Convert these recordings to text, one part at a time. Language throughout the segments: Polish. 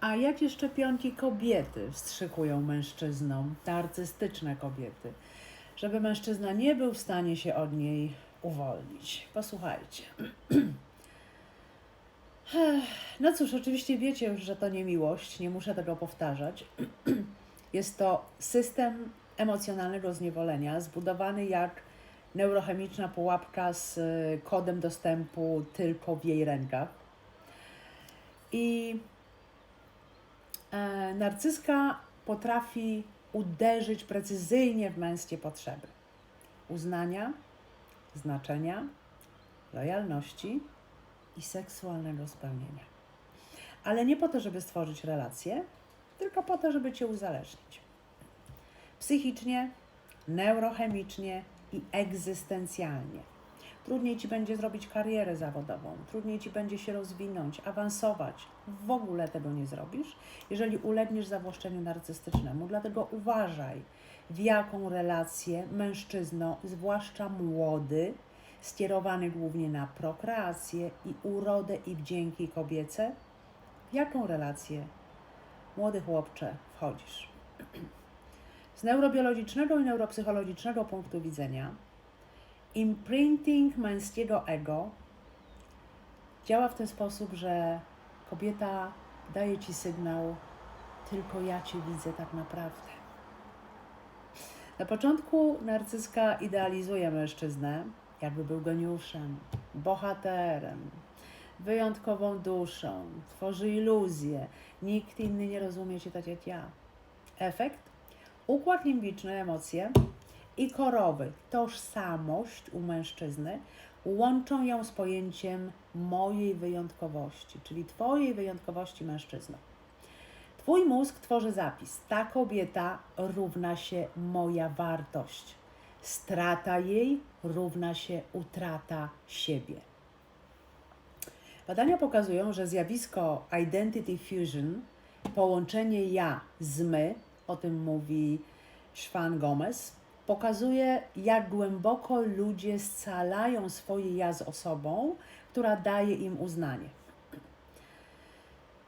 A jakie szczepionki kobiety wstrzykują mężczyznom, te artystyczne kobiety, żeby mężczyzna nie był w stanie się od niej uwolnić? Posłuchajcie. No cóż, oczywiście wiecie już, że to nie miłość, nie muszę tego powtarzać. Jest to system emocjonalnego zniewolenia, zbudowany jak neurochemiczna pułapka z y, kodem dostępu tylko w jej rękach. I narcyzka potrafi uderzyć precyzyjnie w męskie potrzeby uznania, znaczenia, lojalności i seksualnego spełnienia. Ale nie po to, żeby stworzyć relację, tylko po to, żeby cię uzależnić. Psychicznie, neurochemicznie i egzystencjalnie. Trudniej ci będzie zrobić karierę zawodową, trudniej ci będzie się rozwinąć, awansować. W ogóle tego nie zrobisz, jeżeli ulegniesz zawłaszczeniu narcystycznemu. Dlatego uważaj, w jaką relację mężczyzno, zwłaszcza młody, skierowany głównie na prokreację i urodę i wdzięki kobiece, w jaką relację, młody chłopcze, wchodzisz. Z neurobiologicznego i neuropsychologicznego punktu widzenia, imprinting męskiego ego działa w ten sposób, że kobieta daje ci sygnał, tylko ja cię widzę tak naprawdę. Na początku narcyzka idealizuje mężczyznę, jakby był geniuszem, bohaterem, wyjątkową duszą, tworzy iluzję. Nikt inny nie rozumie cię tak jak ja. Efekt? Układ limbiczny, emocje i korowy, tożsamość u mężczyzny łączą ją z pojęciem mojej wyjątkowości, czyli Twojej wyjątkowości mężczyzno. Twój mózg tworzy zapis. Ta kobieta równa się moja wartość. Strata jej równa się utrata siebie. Badania pokazują, że zjawisko identity fusion, połączenie ja z my, o tym mówi Szwan Gomez, pokazuje, jak głęboko ludzie scalają swoje ja z osobą, która daje im uznanie.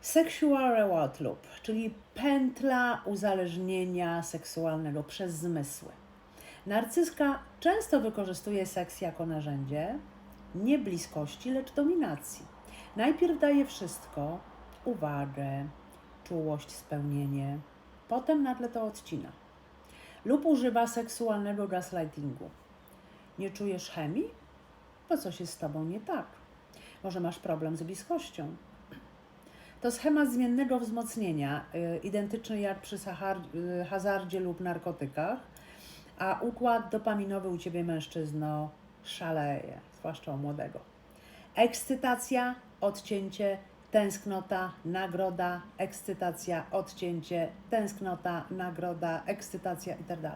Sexual reward loop, czyli pętla uzależnienia seksualnego przez zmysły. Narcyzka często wykorzystuje seks jako narzędzie nie bliskości, lecz dominacji. Najpierw daje wszystko, uwagę, czułość, spełnienie, potem nagle to odcina. Lub używa seksualnego gaslightingu. Nie czujesz chemii? To coś jest z tobą nie tak. Może masz problem z bliskością. To schemat zmiennego wzmocnienia, y, identyczny jak przy y, hazardzie lub narkotykach, a układ dopaminowy u ciebie mężczyzno szaleje, zwłaszcza u młodego. Ekscytacja, odcięcie, tęsknota, nagroda, ekscytacja, odcięcie, tęsknota, nagroda, ekscytacja itd.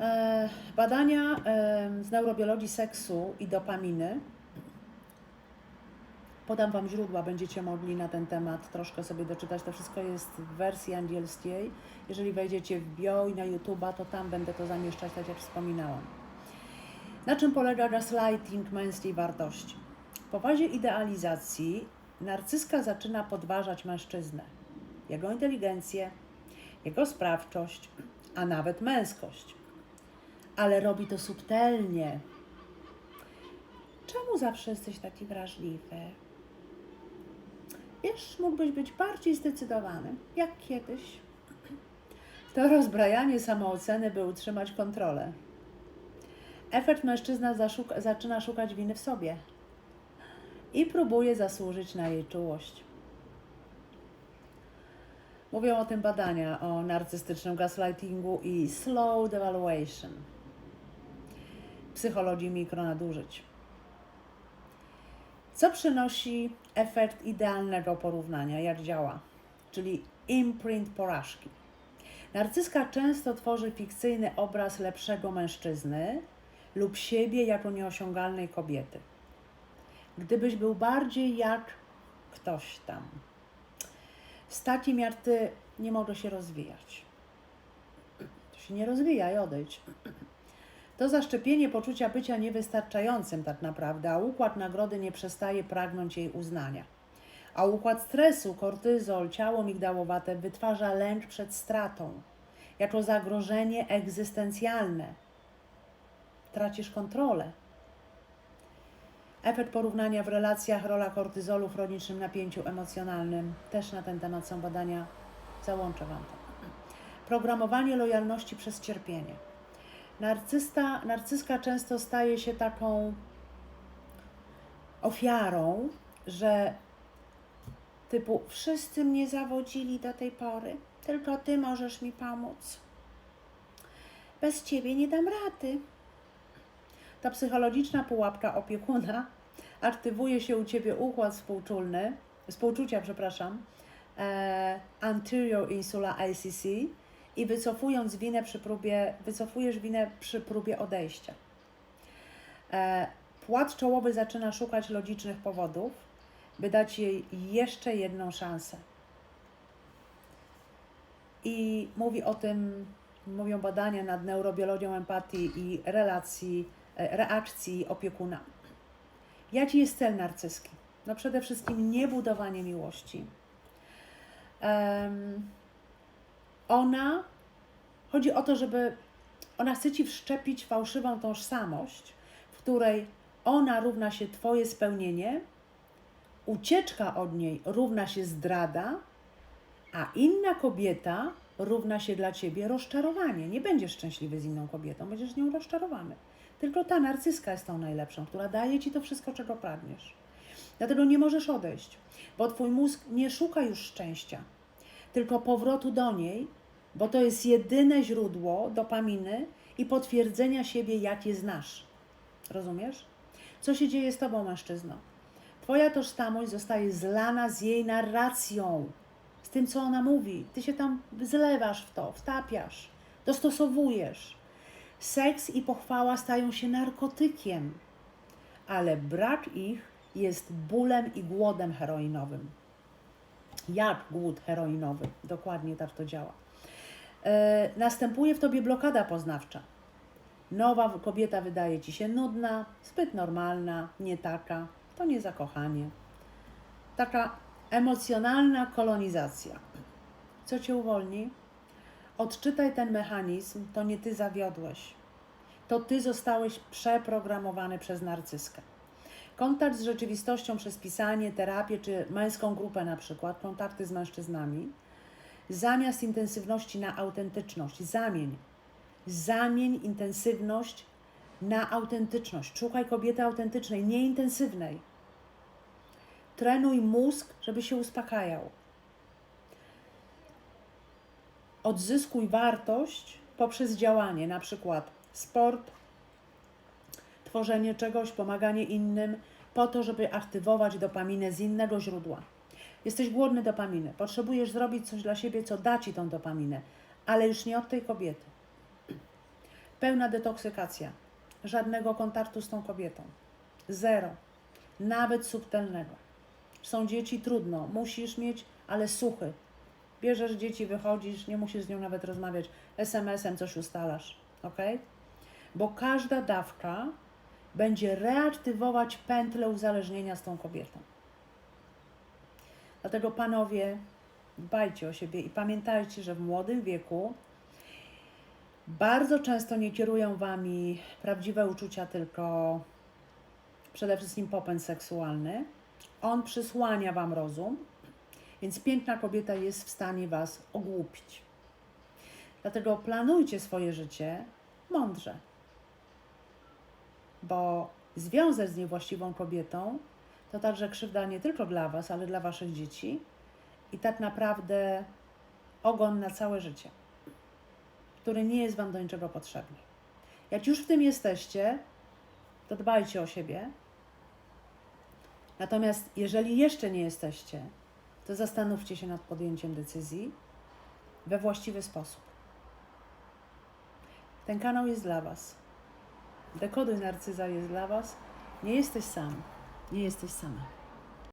E, Badania z neurobiologii seksu i dopaminy. Podam Wam źródła, będziecie mogli na ten temat troszkę sobie doczytać. To wszystko jest w wersji angielskiej. Jeżeli wejdziecie w bio i na YouTube'a, to tam będę to zamieszczać, tak jak wspominałam. Na czym polega gaslighting męskiej wartości? Po fazie idealizacji narcyzka zaczyna podważać mężczyznę, jego inteligencję, jego sprawczość, a nawet męskość. Ale robi to subtelnie. Czemu zawsze jesteś taki wrażliwy? Wiesz, mógłbyś być bardziej zdecydowany, jak kiedyś. To rozbrajanie samooceny, by utrzymać kontrolę. Efekt mężczyzna zaszuka, zaczyna szukać winy w sobie i próbuje zasłużyć na jej czułość. Mówią o tym badania o narcystycznym gaslightingu i slow devaluation, psychologii mikronadużyć. Co przynosi efekt idealnego porównania, jak działa, czyli imprint porażki. Narcyzka często tworzy fikcyjny obraz lepszego mężczyzny lub siebie jako nieosiągalnej kobiety. Gdybyś był bardziej jak ktoś tam. Z takim jak ty nie mogę się rozwijać. To się nie rozwijaj, odejdź. To zaszczepienie poczucia bycia niewystarczającym tak naprawdę, a układ nagrody nie przestaje pragnąć jej uznania. A układ stresu, kortyzol, ciało migdałowate wytwarza lęk przed stratą jako zagrożenie egzystencjalne. Tracisz kontrolę. Efekt porównania w relacjach, rola kortyzolu w chronicznym napięciu emocjonalnym. Też na ten temat są badania, załączę Wam to. Programowanie lojalności przez cierpienie. Narcysta, narcyzka często staje się taką ofiarą, że typu wszyscy mnie zawodzili do tej pory, tylko Ty możesz mi pomóc. Bez Ciebie nie dam rady. Ta psychologiczna pułapka opiekuna aktywuje się u Ciebie układ współczulny, współczucia, przepraszam, e, anterior insula ICC i wycofując winę przy próbie, wycofujesz winę przy próbie odejścia. E, płat czołowy zaczyna szukać logicznych powodów, by dać jej jeszcze jedną szansę. I mówi o tym, mówią badania nad neurobiologią empatii i relacji, e, reakcji opiekuna. Jaki jest cel narcyzki? No przede wszystkim nie budowanie miłości. Em, ona, chodzi o to, żeby ona chce Ci wszczepić fałszywą tożsamość, w której ona równa się Twoje spełnienie, ucieczka od niej równa się zdrada, a inna kobieta równa się dla Ciebie rozczarowanie. Nie będziesz szczęśliwy z inną kobietą, będziesz z nią rozczarowany. Tylko ta narcyzka jest tą najlepszą, która daje Ci to wszystko, czego pragniesz. Dlatego nie możesz odejść, bo Twój mózg nie szuka już szczęścia, tylko powrotu do niej, bo to jest jedyne źródło dopaminy i potwierdzenia siebie, jak je znasz. Rozumiesz? Co się dzieje z Tobą, mężczyzno? Twoja tożsamość zostaje zlana z jej narracją, z tym, co ona mówi. Ty się tam zlewasz w to, wtapiasz, dostosowujesz. Seks i pochwała stają się narkotykiem, ale brak ich jest bólem i głodem heroinowym. Jak głód heroinowy, dokładnie tak to działa. E, następuje w tobie blokada poznawcza. Nowa kobieta wydaje ci się nudna, zbyt normalna, nie taka. To nie zakochanie. Taka emocjonalna kolonizacja. Co cię uwolni? Odczytaj ten mechanizm, to nie ty zawiodłeś. To ty zostałeś przeprogramowany przez narcyskę. Kontakt z rzeczywistością przez pisanie, terapię czy męską grupę na przykład, kontakty z mężczyznami, zamiast intensywności na autentyczność, zamień. Zamień intensywność na autentyczność. Szukaj kobiety autentycznej, nie intensywnej. Trenuj mózg, żeby się uspokajał. Odzyskuj wartość poprzez działanie, na przykład sport, tworzenie czegoś, pomaganie innym, po to, żeby aktywować dopaminę z innego źródła. Jesteś głodny dopaminy, potrzebujesz zrobić coś dla siebie, co da ci tą dopaminę, ale już nie od tej kobiety. Pełna detoksykacja, żadnego kontaktu z tą kobietą. Zero, nawet subtelnego. Są dzieci, trudno, musisz mieć, ale suchy. Bierzesz dzieci, wychodzisz, nie musisz z nią nawet rozmawiać, SMS-em coś ustalasz, ok? Bo każda dawka będzie reaktywować pętlę uzależnienia z tą kobietą. Dlatego panowie, dbajcie o siebie i pamiętajcie, że w młodym wieku bardzo często nie kierują wami prawdziwe uczucia, tylko przede wszystkim popęd seksualny. On przysłania wam rozum, więc piękna kobieta jest w stanie was ogłupić. Dlatego planujcie swoje życie mądrze, bo związek z niewłaściwą kobietą to także krzywda nie tylko dla was, ale dla waszych dzieci i tak naprawdę ogon na całe życie który nie jest Wam do niczego potrzebny. Jak już w tym jesteście, to dbajcie o siebie. Natomiast jeżeli jeszcze nie jesteście, to zastanówcie się nad podjęciem decyzji we właściwy sposób. Ten kanał jest dla Was. Dekoduj narcyza jest dla Was. Nie jesteś sam. Nie jesteś sama.